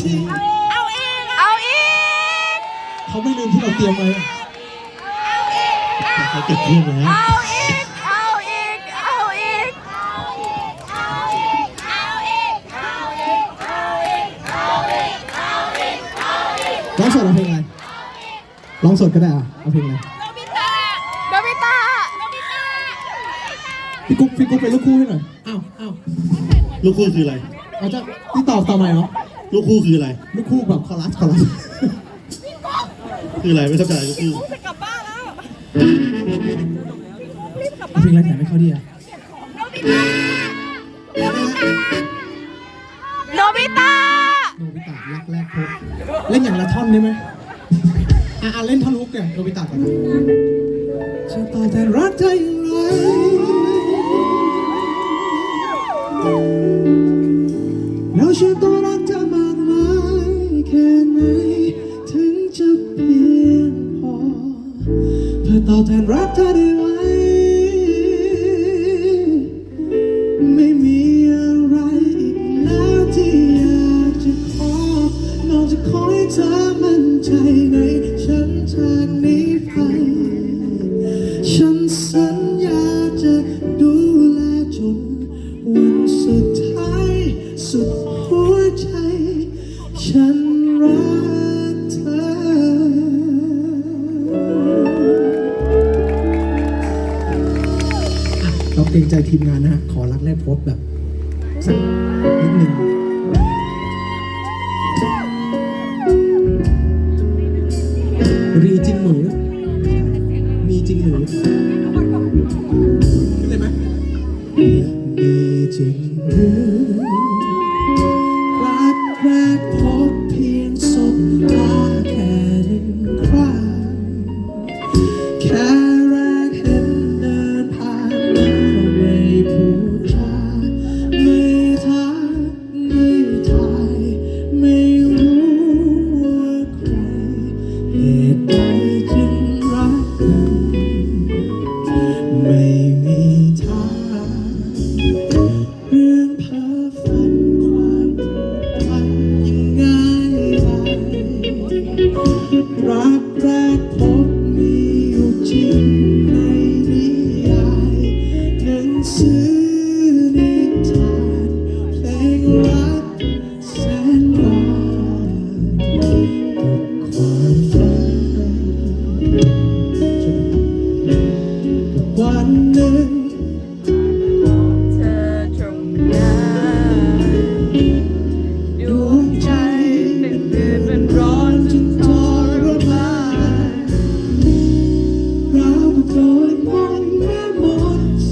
ที เอาอีก เอาอีก เขาไม่ลืมที่เราเตรียมไว้อะแต่เขาเก็บเพียบแล้วเอาอีก เอาอีก เอาอีก ร้องสดเอาเพลงอะไรร้องสดก็ได้อะเอาเพลงอะไรโนบิตะโนบิตะโนบิตะพี่กุ๊กพี่กุ๊กเป็นลูกคู่ให้หน่อยอ้าวอ้าวลูกคู่คืออะไรเอาจะนี่ตอบต่อใหม่เหรอ ลูกคู่คืออะไร ลูกคู่แบบคอรัสคอรัสคืออะไรไม่เข้าใจลูกคู่จะกลับบ้านแล้วเอาเพลงอะไรแถมให้เขาดีอะโนบิตะโนบิตะรักแรกพบเล่นอย่างละท่อนได้ไหมอะอะเล่นท่อนฮุกเนี่ยโนบิตะก่อนนะจะตอบแทนรักเธออย่างไร ฉันรักเธอเราเกรงใจทีมงานนะฮะขอรักแรกพบแบบสักนิดหนึ่งรีจริงหมูมีจริงหมูขึ้นเลยไหมมีจริงหรือรักแรกพบ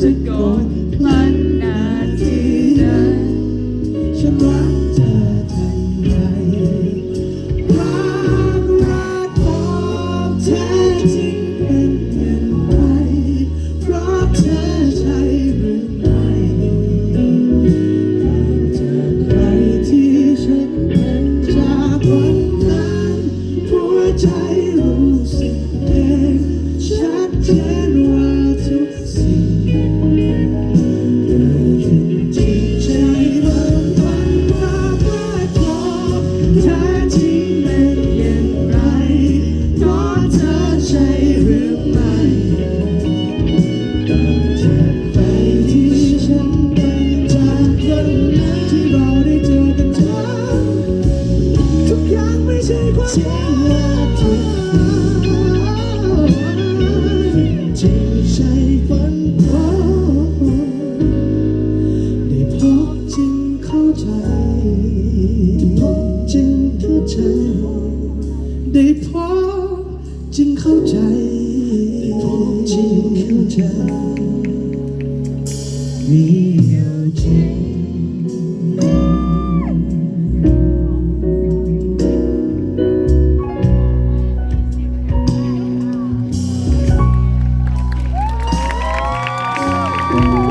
สะกดพลันนาทีนั้นฉันรักเธอทันใดรักรักความแท้ สิ่ง จึงเข้าใจได้พบจึงเข้าใจมีอยู่จริงเ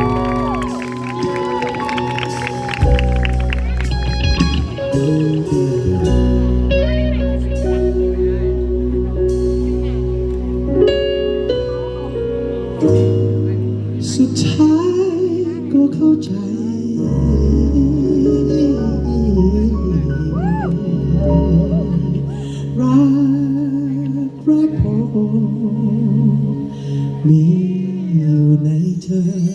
เธอ